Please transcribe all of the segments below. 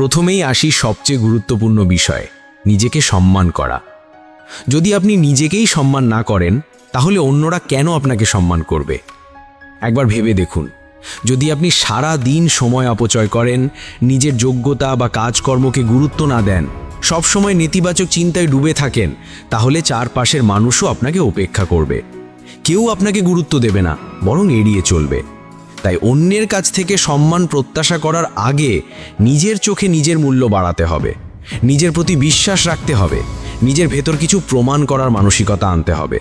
প্রথমেই আসি সবচেয়ে গুরুত্বপূর্ণ বিষয়, নিজেকে সম্মান করা। যদি আপনি নিজেকেই সম্মান না করেন, তাহলে অন্যরা কেন আপনাকে সম্মান করবে? একবার ভেবে দেখুন, যদি আপনি সারা দিন সময় অপচয় করেন, নিজের যোগ্যতা বা কাজকর্মকে গুরুত্ব না দেন সবসময় নেতিবাচক চিন্তায় ডুবে থাকেন, তাহলে চারপাশের মানুষও আপনাকে উপেক্ষা করবে। কেউ আপনাকে গুরুত্ব দেবে না, বরং এড়িয়ে চলবে। তাই অন্যের কাছ থেকে সম্মান প্রত্যাশা করার আগে নিজের চোখে নিজের মূল্য বাড়াতে হবে। নিজের প্রতি বিশ্বাস রাখতে হবে। নিজের ভেতর কিছু প্রমাণ করার মানসিকতা আনতে হবে।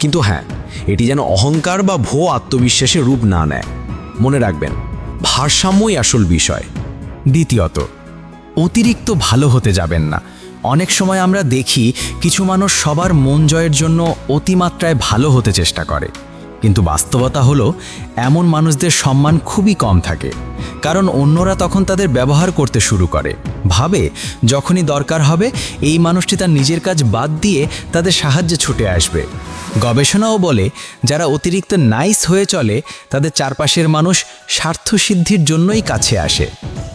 কিন্তু হ্যাঁ এটি যেন অহংকার বা ভো আত্মবিশ্বাসের রূপ না নেয়। মনে রাখবেন, ভারসাম্যই আসল বিষয়। দ্বিতীয়ত, অতিরিক্ত ভালো হতে যাবেন না। অনেক সময় আমরা দেখি, কিছু মানুষ সবার মন জয়ের জন্য অতিমাত্রায় ভালো হতে চেষ্টা করে। কিন্তু বাস্তবতা হলো, এমন মানুষদের সম্মান খুবই কম থাকে। কারণ অন্যরা তখন তাদের ব্যবহার করতে শুরু করে। ভাবে, যখনই দরকার হবে, এই মানুষটি তার নিজের কাজ বাদ দিয়ে তাদের সাহায্যে ছুটে আসবে। গবেষণাও বলে, যারা অতিরিক্ত নাইস হয়ে চলে, তাদের চারপাশের মানুষ স্বার্থসিদ্ধির জন্যই কাছে আসে।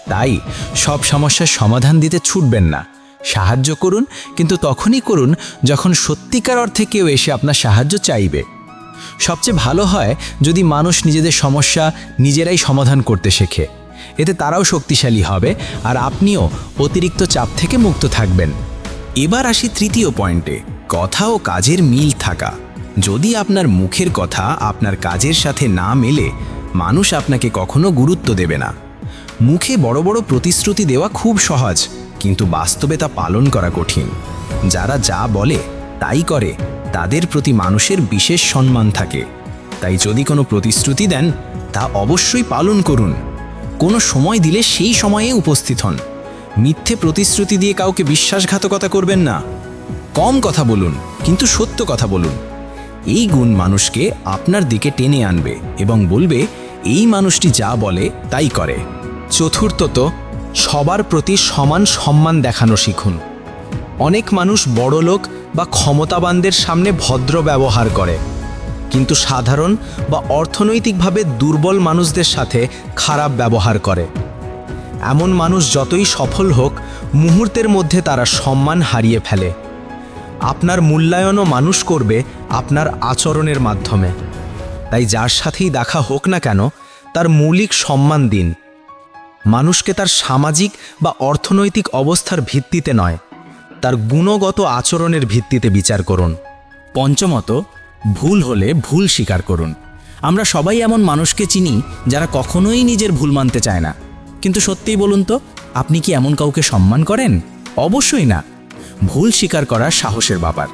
তাই, সব সমস্যার সমাধান দিতে ছুটবেন না। সাহায্য করুন, কিন্তু তখনই করুন যখন সত্যিকার অর্থে কেউ এসে আপনার সাহায্য চাইবে। সবচেয়ে ভালো হয় যদি মানুষ নিজেদের সমস্যা নিজেরাই সমাধান করতে শেখে। এতে তারাও শক্তিশালী হবে আর আপনিও অতিরিক্ত চাপ থেকে মুক্ত থাকবেন। এবার আসি তৃতীয় পয়েন্টে, কথা ও কাজের মিল থাকা। যদি আপনার মুখের কথা আপনার কাজের সাথে না মেলে, মানুষ আপনাকে কখনো গুরুত্ব দেবে না। মুখে বড় বড় প্রতিশ্রুতি দেওয়া খুব সহজ, কিন্তু বাস্তবে তা পালন করা কঠিন। যারা যা বলে, তাই করে। তাদের প্রতি মানুষের বিশেষ সম্মান থাকে। তাই যদি কোনো প্রতিশ্রুতি দেন, তা অবশ্যই পালন করুন। কোনো সময় দিলে সেই সময়ে উপস্থিত হন। মিথ্যে প্রতিশ্রুতি দিয়ে কাউকে বিশ্বাসঘাতকতা করবেন না। কম কথা বলুন, কিন্তু সত্য কথা বলুন। এই গুণ মানুষকে আপনার দিকে টেনে আনবে এবং বলবে, এই মানুষটি যা বলে, তাই করে। চতুর্থত, সবার প্রতি সমান সম্মান দেখানো শিখুন। অনেক মানুষ বড়লোক বা ক্ষমতাবানদের সামনে ভদ্র ব্যবহার করে। কিন্তু সাধারণ বা অর্থনৈতিকভাবে দুর্বল মানুষদের সাথে খারাপ ব্যবহার করে। এমন মানুষ যতই সফল হোক, মুহূর্তের মধ্যে তারা সম্মান হারিয়ে ফেলে। আপনার মূল্যায়নও মানুষ করবে আপনার আচরণের মাধ্যমে। তাই যার সাথেই দেখা হোক না কেন, তার মৌলিক সম্মান দিন। মানুষকে তার সামাজিক বা অর্থনৈতিক অবস্থার ভিত্তিতে নয়। তার গুণগত আচরণের ভিত্তিতে বিচার করুন। পঞ্চমত, ভুল হলে ভুল স্বীকার করুন। আমরা সবাই এমন মানুষকে চিনি যারা কখনোই নিজের ভুল মানতে চায় না। কিন্তু সত্যিই বলুন তো, আপনি কি এমন কাউকে সম্মান করেন? অবশ্যই না। ভুল স্বীকার করা সাহসের ব্যাপার।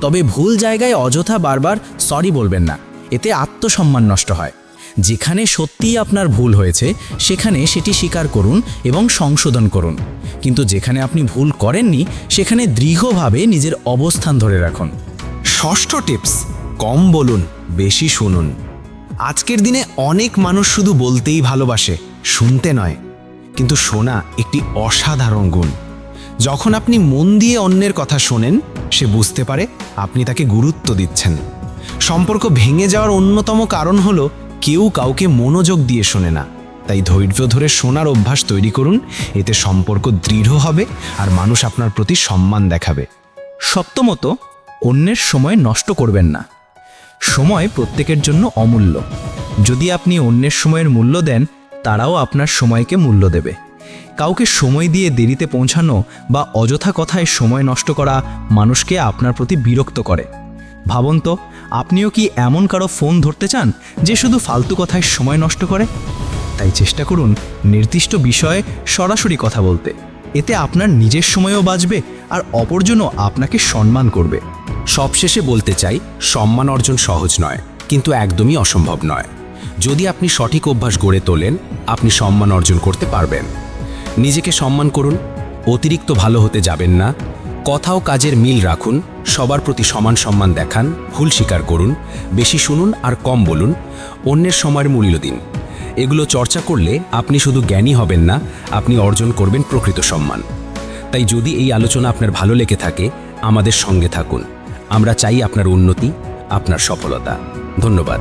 তবে ভুল জায়গায় অযথা বারবার সরি বলবেন না। এতে আত্মসম্মান নষ্ট হয়। যেখানে সত্যিই আপনার ভুল হয়েছে, সেখানে সেটি স্বীকার করুন এবং সংশোধন করুন। কিন্তু যেখানে আপনি ভুল করেননি, সেখানে দৃঢ়ভাবে নিজের অবস্থান ধরে রাখুন। ষষ্ঠ টিপস, কম বলুন, বেশি শুনুন। আজকের দিনে অনেক মানুষ শুধু বলতেই ভালোবাসে, শুনতে নয়। কিন্তু শোনা একটি অসাধারণ গুণ। যখন আপনি মন দিয়ে অন্যের কথা শোনেন, সে বুঝতে পারে আপনি তাকে গুরুত্ব দিচ্ছেন। সম্পর্ক ভেঙে যাওয়ার অন্যতম কারণ হলো কেউ কাউকে মনোযোগ দিয়ে শোনে না। তাই ধৈর্য ধরে শোনার অভ্যাস তৈরি করুন, এতে সম্পর্ক দৃঢ় হবে আর মানুষ আপনার প্রতি সম্মান দেখাবে। সপ্তমত, অন্যের সময় নষ্ট করবেন না। সময় প্রত্যেকের জন্য অমূল্য। যদি আপনি অন্যের সময়ের মূল্য দেন, তারাও আপনার সময়কে মূল্য দেবে। কাউকে সময় দিয়ে দেরিতে পৌঁছানো বা অযথা কথায় সময় নষ্ট করা মানুষকে আপনার প্রতি বিরক্ত করে। ভাবুন তো আপনিও কি এমন কারও ফোন ধরতে চান যে শুধু ফালতু কথায় সময় নষ্ট করে? তাই চেষ্টা করুন নির্দিষ্ট বিষয়ে সরাসরি কথা বলতে। এতে আপনার নিজের সময়ও বাঁচবে আর অপরজনও আপনাকে সম্মান করবে। সবশেষে বলতে চাই, সম্মান অর্জন সহজ নয়, কিন্তু একদমই অসম্ভব নয়। যদি আপনি সঠিক অভ্যাস গড়ে তোলেন, আপনি সম্মান অর্জন করতে পারবেন। নিজেকে সম্মান করুন, অতিরিক্ত ভালো হতে যাবেন না কথা ও কাজের মিল রাখুন, সবার প্রতি সমান সম্মান দেখান, ভুল স্বীকার করুন, বেশি শুনুন আর কম বলুন, অন্যের সময়ের মূল্য দিন। এগুলো চর্চা করলে আপনি শুধু জ্ঞানী হবেন না, আপনি অর্জন করবেন প্রকৃত সম্মান। তাই যদি এই আলোচনা আপনার ভালো লেগে থাকে, আমাদের সঙ্গে থাকুন। আমরা চাই আপনার উন্নতি, আপনার সফলতা। ধন্যবাদ।